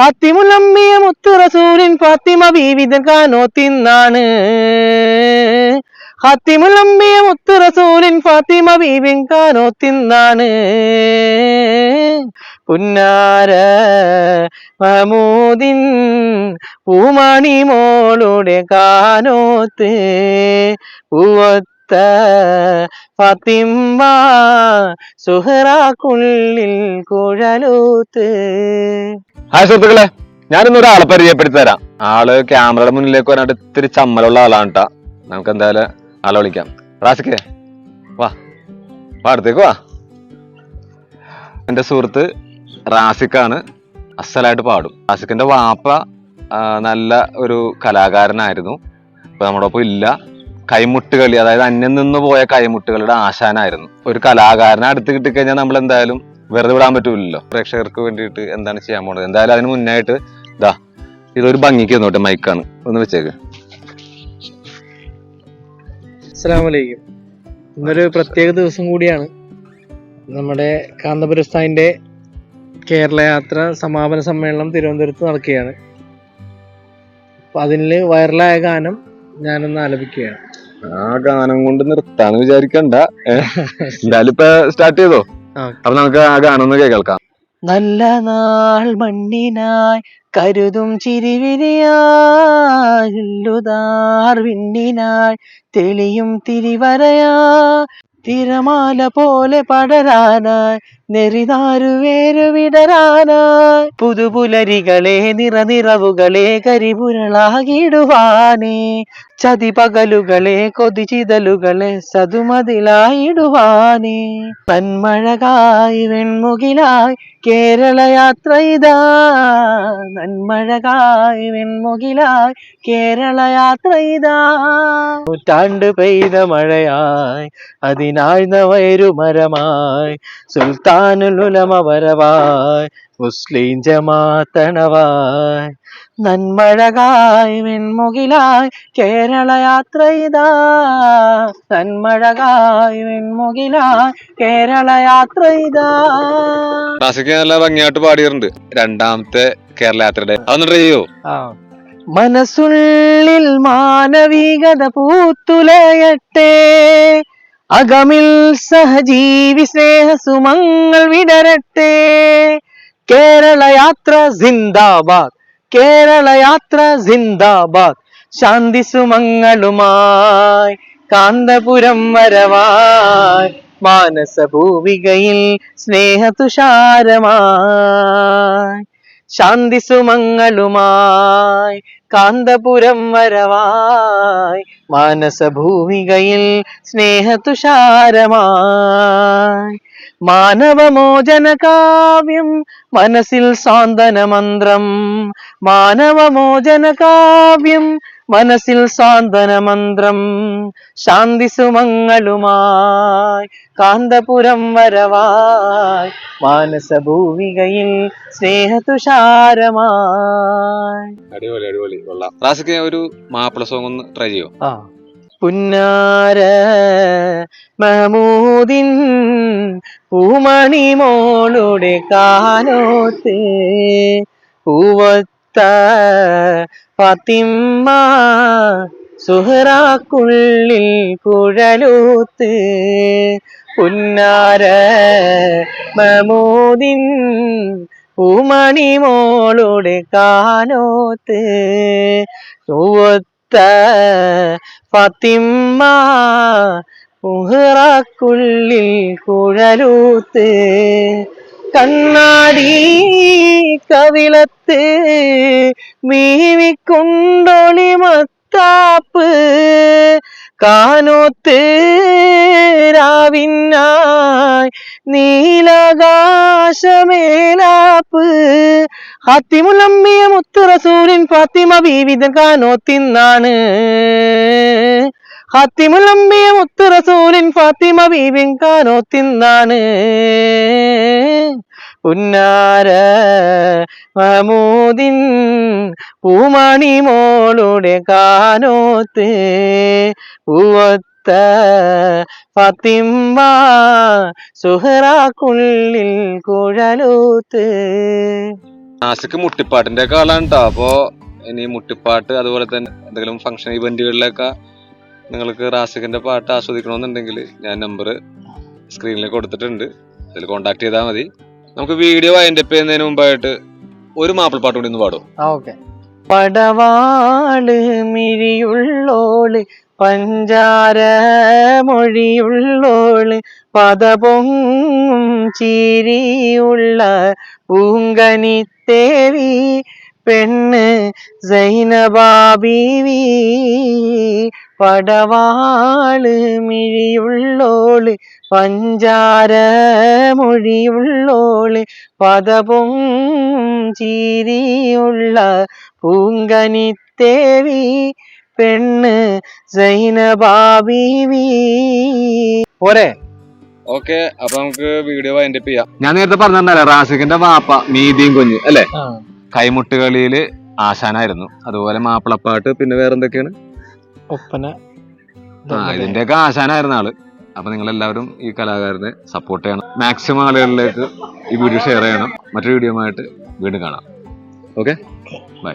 ഹാത്തിമുലമ്മിയ മുത്തു റസൂലിൻ ഫാത്തിമ ബീവിതൻ കാനോ തിന്നാണ് ഹാത്തിമുലമ്മിയ മുത്തു റസൂലിൻ ഫാത്തിമ പുന്നാര മമൂദിൻ പൂമണി മോളുടെ കാനോത്ത് പൂവത്ത ഫാത്തിമ സുഹറാക്കുള്ളിൽ കുഴലൂത്ത്. ഹായ് സുഹൃത്തുക്കളെ ഞാനിന്ന് ഒരാളെ പരിചയപ്പെടുത്തി തരാം ആൾ ക്യാമറയുടെ മുന്നിലേക്ക് വരാണ്ട് ഇത്തിരി ചമ്മലുള്ള ആളാണ് ട്ടാ. നമുക്ക് എന്തായാലും ആളെ വിളിക്കാം. റാസിക്കേ വാ. വാ അടുത്തേക്ക് വാ. എന്റെ സുഹൃത്ത് റാസിക്കാണ് അസലായിട്ട് പാടും. റാസിക്കിന്റെ വാപ്പ നല്ല ഒരു കലാകാരനായിരുന്നു. ഇപ്പൊ നമ്മുടെ ഒപ്പം ഇല്ല. കൈമുട്ടുകളി അതായത് അന്യം നിന്ന് പോയ കൈമുട്ടുകളുടെ ആശാനായിരുന്നു. ഒരു കലാകാരനെ അടുത്ത് കിട്ടിക്കഴിഞ്ഞാൽ നമ്മൾ എന്തായാലും വെറുതെ വിടാൻ പറ്റൂലല്ലോ. പ്രേക്ഷകർക്ക് വേണ്ടിയിട്ട് എന്താണ് ചെയ്യാൻ പോണത്? എന്തായാലും അതിന് മുന്നായിട്ട് ഇതാ ഇതൊരു ഭംഗിക്ക് തന്നോട്ടെ മൈക്കാണ് ഒന്ന് വെച്ചേക്ക്. ഇന്നൊരു പ്രത്യേക ദിവസം കൂടിയാണ്. നമ്മുടെ കാന്തപുരസ്ഥാനിന്റെ കേരള യാത്ര സമാപന സമ്മേളനം തിരുവനന്തപുരത്ത് നടക്കുകയാണ്. അപ്പൊ അതിൽ വൈറലായ ഗാനം ഞാനൊന്ന് ആലപിക്കുകയാണ്. ആ ഗാനം കൊണ്ട് നിർത്താന്ന് വിചാരിക്കണ്ട? എന്തായാലും ഇപ്പൊ സ്റ്റാർട്ട് ചെയ്തോ. അപ്പൊ നമുക്ക് ആ ഗാനം ഒന്ന് കേൾക്കാം നല്ല നാൾ മണ്ണിനായി കരുതും ചിരിവിരിയാർ വിണ്ണിനായി തെളിയും തിരിവരയാ തിരമാല പോലെ പടരാനായി വേരു പുതുപുലരികളെ നിറനിറവുകളെ കരിപുരളാകിടുവാനേ ചതിപകലുകളെ കൊതിചിതലുകളെ സതുമതിലായിടുവാനേ. നന്മഴകായി വെൺമുകിലായി കേരള യാത്ര ഇതാ നന്മഴകായി വെൺമുകിലായി കേരള യാത്ര ഇതാ നൂറ്റാണ്ട് പെയ്ത മഴയായി അതിനാഴ്ന്ന വയരുമരമായി സുൽത്താനുലുലമ വരവായി മുസ്ലിം ജമാത്തണവായ്. നന്മഴകായ് വെൺമുകിലായ് കേരള യാത്ര ഇതാ നന്മഴകായ് വെൺമുകിലായി കേരള യാത്ര ഇതാ റാസിക്ക് നല്ല ഭംഗിയായിട്ട് പാടിയിട്ടുണ്ട്. രണ്ടാമത്തെ കേരള യാത്രയുടെ. അതൊന്ന് ട്രൈ ചെയ്യോ. ആ. മനസ്സുള്ളിൽ മാനവികത പൂത്തുലയട്ടെ. അകമിൽ സഹജീവി സ്നേഹ സുമങ്ങൾ വിടരട്ടെ. കേരള യാത്ര സിന്ദാബാദ് കേരള യാത്ര സിന്ദാബാദ്. ശാന്തി സുമങ്ങളുമായി കാന്തപുരം വരവായി മാനസഭൂവികയിൽ സ്നേഹതുഷാരമായി. ശാന്തി സുമങ്ങളുമായി കാന്തപുരം വരവായി മാനസഭൂമികയിൽ സ്നേഹതുഷാരമായി. മാനവമോചന കാവ്യം മനസ്സിൽ സാന്ത്വന മന്ത്രം മാനവമോചന കാവ്യം മനസ്സിൽ സാന്ത്വന മന്ത്രം ശാന്തി സുമങ്ങളുമായി കാന്തപുരം വരവായി മാനസഭൂമികയിൽ സ്നേഹതുഷാരമായി. അടിപൊളി അടിപൊളി കൊള്ളാം. ഒരു മാപ്പിള സോങ് ഒന്ന് ട്രൈ ചെയ്യോ? ആ. പുന്നാര മഹമൂദിൻ പൂമണി മോളുടെ കാനോത്ത് പൂവത്ത ഫാത്തിമ്മ സുഹറാക്കുള്ളിൽ കുഴലൂത്ത് പുന്നാര മമൂദിൻ പൂമണി മോളുടെ കാനോത്ത് ചുവത്ത ഫാത്തിമ്മ മുഹറാക്കുള്ളിൽ കുഴലൂത്ത് കണ്ണാടി കവിളത്ത് മീവിക്കൊണ്ടൊളി മത്താപ്പ് കാനോത്ത് രാവിനായി നീലാകാശമേലാപ്പ്. ഹാത്തിമുലമ്മിയ മുത്തുറസൂരിൻ ഫാത്തിമ ബീവിതൻ കാനോത്തിന്നാണ്. ഹാത്തിമുലമ്മിയ മുത്തുറസൂരിൻ ഫാത്തിമ ബീവിൻ കാനോത്തിന്നാണ്. പുന്നാര മമൂദിൻ പൂമണി മോളുടെ കാനോത്ത് പൂവത്ത ഫാത്തിമ്മ സുഹറാക്കുള്ളിൽ കുഴലൂത്ത്. നാസിക്ക് മുട്ടിപ്പാട്ടിന്റെ കാലാണ് കേട്ടോ അപ്പോ ഇനി മുട്ടിപ്പാട്ട് അതുപോലെ തന്നെ എന്തെങ്കിലും ഫംഗ്ഷൻ ഇവന്റുകളിലൊക്കെ നിങ്ങൾക്ക് റാസിഖിന്റെ പാട്ട് ആസ്വദിക്കണമെന്നുണ്ടെങ്കിൽ ഞാൻ നമ്പർ സ്ക്രീനിൽ കൊടുത്തിട്ടുണ്ട്. അതിൽ കോൺടാക്ട് ചെയ്താൽ മതി. നമുക്ക് വീഡിയോ വൈൻഡപ്പ് ചെയ്യുന്നതിന് മുമ്പായിട്ട് ഒരു മാപ്പിൾ പാട്ട് കൂടി ഒന്ന് പാടും പടവാൾ മിഴിയുള്ളോൾ പഞ്ചാര മൊഴിയുള്ളോൾ പദപൊങ്ങും ചിരിയുള്ള പൂങ്കനിത്തേവി പെണ്ണ് സൈനബാബീവി പടവാൾ മിഴിയുള്ളോൾ പഞ്ചാര മൊഴിയുള്ളോൾ പദവും ചീരിയുള്ള പൂങ്കനിത്തേവി പെണ്ണ് സൈനബാബീവി പോരെ? ഓക്കെ അപ്പൊ നമുക്ക് വീഡിയോ വൈൻഡപ്പ് ചെയ്യാം. ഞാൻ നേരത്തെ പറഞ്ഞല്ലോ റാസിഖിന്റെ വാപ്പ മീതിയും കുഞ്ഞ് അല്ലേ? കൈമുട്ടുകളിയിൽ ആശാനായിരുന്നു. അതുപോലെ മാപ്പിളപ്പാട്ട് പിന്നെ വേറെ എന്തൊക്കെയാണ് ഒപ്പന. ഇതിന്റെയൊക്കെ ആശാനായിരുന്ന ആൾ. അപ്പൊ നിങ്ങൾ എല്ലാവരും ഈ കലാകാരനെ സപ്പോർട്ട് ചെയ്യണം. മാക്സിമം ആളുകളിലേക്ക് ഈ വീഡിയോ ഷെയർ ചെയ്യണം. മറ്റൊരു വീഡിയോ ആയിട്ട് വീണ്ടും കാണാം. Okay bye